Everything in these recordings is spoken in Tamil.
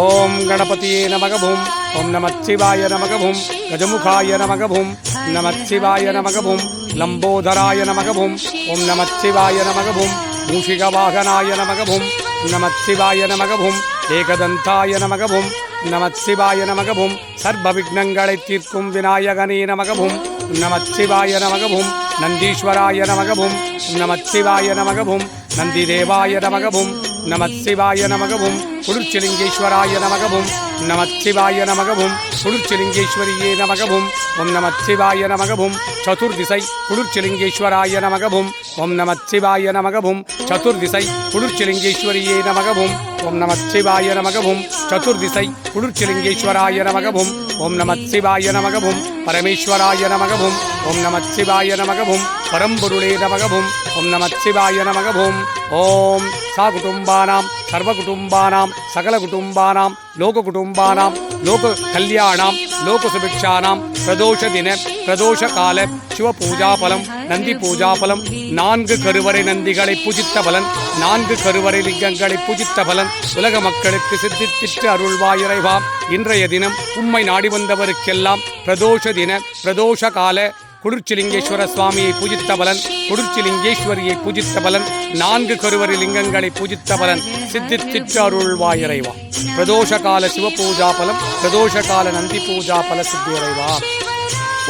ஓம் கணபதியே நமகவும் ஓம் நமச்சிவாய நமகவும் கஜமுகாய நமகவும் நமச்சிவாய நமகவும் லம்போதராய நமகவும் ஓம் நமச்சிவாய நமகவும் மூஷிகவாகனாய நமகவும் நமச்சிவாய நமகவும் ஏகதந்தாய நமகவும் நமச்சிவாய நமகவும் சர்வ விக்னங்களை தீர்க்கும் விநாயகனே நமகவும் நமச்சிவாய நமகவும் நந்தீஸ்வராய நமகவும் நமச்சிவாய நமகவும் நந்திதேவாய நமகவும் நமச்சிவாய நமகவும் குளிர்ச்சிலிங்கேஸ்வராய நமகவும் நமச்சிவாய நமகவும் குளிர்ச்சிலிங்கேஸ்வரியே நமகவும் ஓம் நமச்சிவாய நமகவும் சதுர்திசை குளிர்ச்சிலிங்கேஸ்வராய நமகவும் ஓம் நமச்சிவாய நமகவும் சதுர்திசை குளிர்ச்சிலிங்கேஸ்வரியே நமகவும் ஓம் நமச்சிவாய நமகவும் சதுர்திசை குளிர்ச்சிலிங்கேஸ்வராய நமகவும் ஓம் நமச்சிவாய நமகவும் பரமேஸ்வராய நமகவும் ஓம் நமச்சிவாய நமகவும் பரம்பொருளே நமகவும் ஓம் நமச்சிவாய நமகவும் ஓம் சா குடும்பானாம் சர்வ குடும்பானாம் சகல குடும்பானாம் லோக குடும்பானாம் லோக கல்யாணாம் லோக சுபிக்ஷானாம் பிரதோஷ தின பிரதோஷ கால சிவ பூஜாபலம் நந்தி பூஜாபலம் நான்கு கருவறை நந்திகளை பூஜித்த பலன் நான்கு கருவறை லிங்கங்களை பூஜித்த பலன் உலக மக்களுக்கு சித்தித்திட்டு அருள்வாயிறைவா. இன்றைய தினம் உம்மை நாடி வந்தவருக்கெல்லாம் பிரதோஷ தின பிரதோஷ கால குளிர்ச்சிலிங்கேஸ்வர சுவாமியை பூஜித்த பலன் குளிர்ச்சிலிங்கேஸ்வரியை பூஜித்த பலன் நான்கு கருவறி லிங்கங்களை பூஜித்த பலன் சித்தித்திட்டு அருள்வாயிறைவா பிரதோஷ கால சிவபூஜா பலம் பிரதோஷ கால நந்தி பூஜா பல சித்தியறைவா.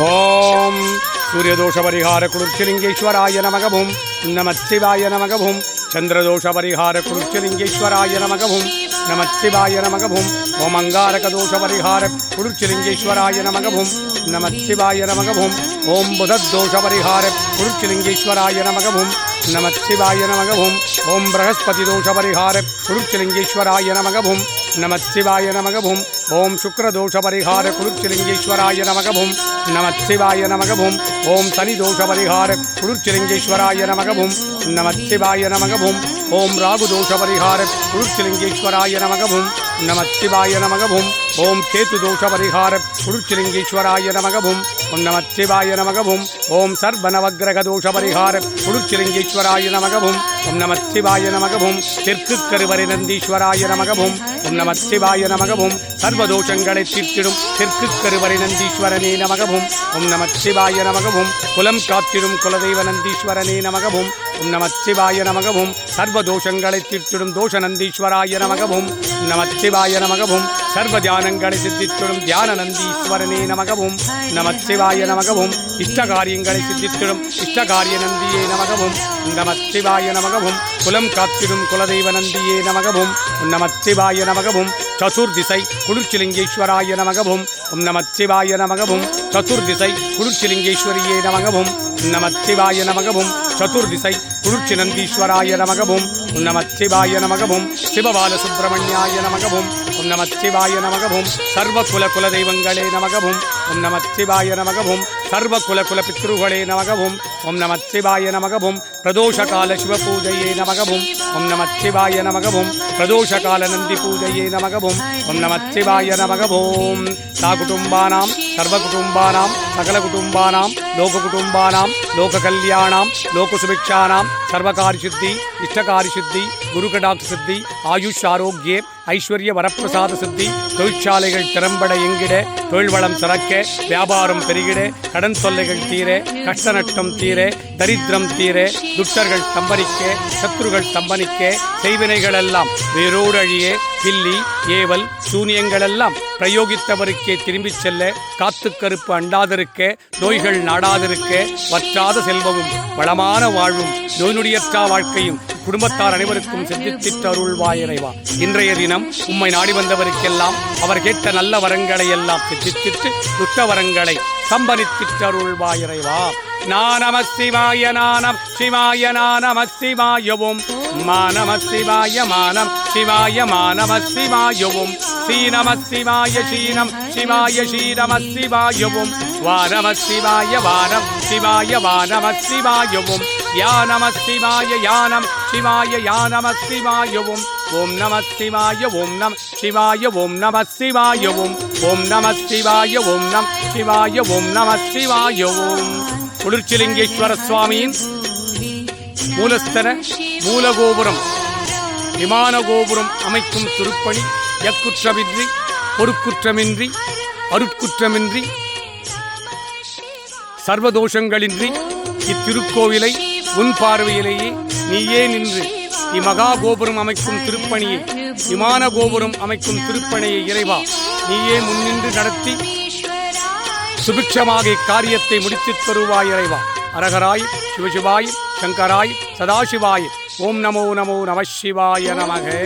ஓம் சூரியதோஷ பரிகார குளிர்ச்சிலிங்கேஸ்வராய நமகவும் நமச்சிவாய நமகவும் சந்திரதோஷ பரிகார குளிர்ச்சிலிங்கேஸ்வராய நமகவும் நமச்சிவாய நமகவும் ஓம் அங்காரக தோஷ பரிகார குளிர்ச்சிலிங்கேஸ்வராய நமகவும் நமச்சிவாய நமகவும் ஓம் புதத்தோஷ பரிகார குளிர்ச்சிலிங்கேஸ்வராய நமகவும் நமச்சிவாய நமகவும் ஓம் பிரகஸ்பதி தோஷ பரிகார குளிர்ச்சிலிங்கேஸ்வராய நமகவும் நமச்சிவாய நமகபும். ஓம் சுக்ரதோஷ பரிகார குளிர்ச்சிலிங்கேஸ்வராய நமகவும் நமச்சிவாய நமகபும். ஓம் சனி தோஷ பரிகார குளிர்ச்சிலிங்கேஸ்வராய நமகவும் நமச்சிவாய நமகபும். ஓம் ராகு தோஷ பரிகார குளிர்ச்சிலிங்கேஸ்வராய நமகவும் நமச்சிவாய நமகபும். ஓம் கேத்து தோஷ பரிகார குளிர்ச்சிலிங்கேஸ்வராய நமகவும் நமச்சிவாய நமகபும். ஓம் சர்வ நவக்கிரக பரிகார குளிர்ச்சிலிங்கேஸ்வராய நமகவும் ஓம் நமச்சிவாய நமகவும் தெற்கு கருவறை நந்தீஸ்வராய நமகவும் ஓம் நமச்சிவாய நமகவும் சர்வதோஷங்களை தீர்த்திடும் தெற்கு கருவறை நந்தீஸ்வரனே நமகவும் ஓம் நமச்சிவாய நமகவும் குலம் காத்திடும் குலதெய்வ நந்தீஸ்வரனே நமகவும் ஓம் நமச்சிவாய நமகவும் சர்வதோஷங்களை தீர்த்திடும் தோஷ நந்தீஸ்வராய நமகவும் நமச்சிவாய நமகவும் சர்வ தியானங்களை சித்தித்திடும் தியான நந்தீஸ்வரனே நமகவும் நமச்சிவாய நமகவும் இஷ்ட காரியங்களை சித்தித்திடும் இஷ்டகாரிய நந்தியே நமகவும். நமச்சிவாய நமகவும். குலம் காத்திடும் குலதெய்வ நந்தியே நமகவும். நமச்சிவாய நமகவும். சதுர்திசை குளிர்ச்சிலிங்கேஸ்வராய நமகவும். உம் நமச்சிவாய நமகவும். சதுர்திசை குளிர்ச்சிலிங்கேஸ்வரியே நமகவும். நமச்சிவாய நமகவும். சதுர்திசை குருச்சினந்தீஸ்வராய நமகவும் உன்னமச்சிவாய நமகவும் சிவபால சுப்பிரமணியாய நமகவும் உன்னமச்சிவாய நமகவும் சர்வ குல குல தெய்வங்களே நமகவும் உன்னமச்சிவாய நமகவும் சர்வ குல குல பித்ருகளே நமகவும் ஓம் நமச்சிவாய நமகவும் பிரதோஷ கால சிவ பூஜையே நமகவும் ஓம் நமச்சிவாய நமகவும் பிரதோஷ கால நந்தி பூஜையே நமகவும் ஓம் நமச்சிவாய நமகவும் சா குடும்பானாம் சர்வ குடும்பானாம் சகல குடும்பானாம் సర్వకారిశుద్ధి ఇష్టకారిశుద్ధి லோக சித்தி குருகடாக் சித்தி ஆயுஷ் ஆரோக்கிய ஐஸ்வர்ய வரப்பிரசாத சித்தி தொழிற்சாலைகள் திறம்பட எங்கிட தொழில் வளம் சிறக்க வியாபாரம் பெருகிட கடன் தொல்லைகள் தீர கஷ்ட நட்டம் தீர தரித்திரம் தீர துஷ்டர்கள் தம்பனிக்க சத்துருகள் தம்பனிக்க செய்வினைகள் எல்லாம் கில்லி ஏவல் சூனியங்களெல்லாம் பிரயோகித்தவருக்கே திரும்பிச் செல்ல காத்து கருப்பு அண்டாதிருக்க நோய்கள் நாடாதிருக்க வற்றாத செல்வமும் வளமான வாழ்வும் நோய் நொடியற்றா வாழ்க்கையும் குடும்பத்தார் அனைவருக்கும் சித்தித்திட்டு அருள்வாயிறைவா இன்றைய தினம் உம்மை நாடி வந்தவருக்கெல்லாம் அவர் கேட்ட நல்ல வரங்களை எல்லாம் சித்தித்திட்டு துஷ்ட வரங்களை சம்பனித்திட்டருள்வாயிறைவா நானம சிவாய நானம் சிவாய நானம சிவாயவும் மானம சிவாய மானம் சிவாய மானம சிவாயவும் சீனம சிவாய சீனம் சிவாய சீனம சிவாயவும் வானம சிவாய வானம் சிவாய வானம சிவாயவும் யானம சிவாய யானம் சிவாய யானம சிவாயவும் ஓம் நமஸ்திவாய ஓம் நம் சிவாய ஓம் நம ஓம் நமஸ்திவாய ஓம் நம் சிவாய ஓம் நம குளிர்ச்சிலிங்கேஸ்வர சுவாமியின் மூலஸ்தர மூலகோபுரம் விமான கோபுரம் அமைக்கும் திருப்பணி எக்குற்றமின்றி பொறுக்குற்றமின்றி அருட்குற்றமின்றி சர்வதோஷங்களின்றி இத்திருக்கோவிலை உன் பார்வையிலேயே நீயே நின்று இம்மகா கோபுரம் அமைக்கும் திருப்பணியை விமான கோபுரம் அமைக்கும் திருப்பணியை இறைவா நீயே முன்னின்று நடத்தி சுபிக்ஷமாக இக்காரியத்தை முடித்துத் தருவாய் இறைவா. அரகராய் சிவசிவாய் சங்கராய் சதாசிவாய் ஓம் நமோ நமோ நம சிவாய நமகே.